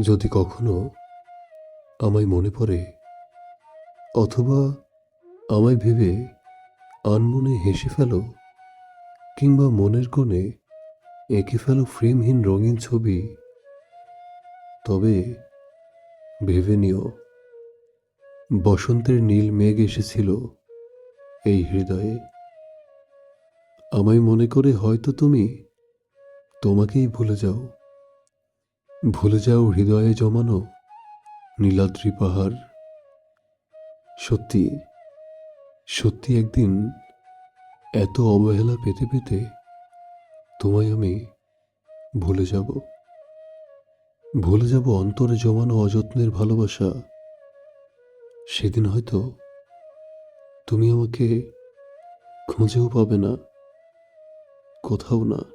যদি কখনো আমায় মনে পড়ে, অথবা আমায় ভেবে আনমনে হেসে ফেলো, কিংবা মনের কোণে এঁকে ফেলো ফ্রেমহীন রঙিন ছবি, তবে ভেবে নিও, বসন্তের নীল মেঘ এসেছিল এই হৃদয়ে। আমায় মনে করে হয়তো তুমি তোমাকেই ভুলে যাও। ভুলে যাও হৃদয়ে জমানো নীলাদ্রি পাহাড়। সত্যি সত্যি একদিন এত অবহেলা পেতে পেতে তোমায় আমি ভুলে যাব। ভুলে যাব অন্তরে জমানো অযত্নের ভালোবাসা। সেদিন হয়তো তুমি আমাকে খুঁজেও পাবে না, কোথাও না।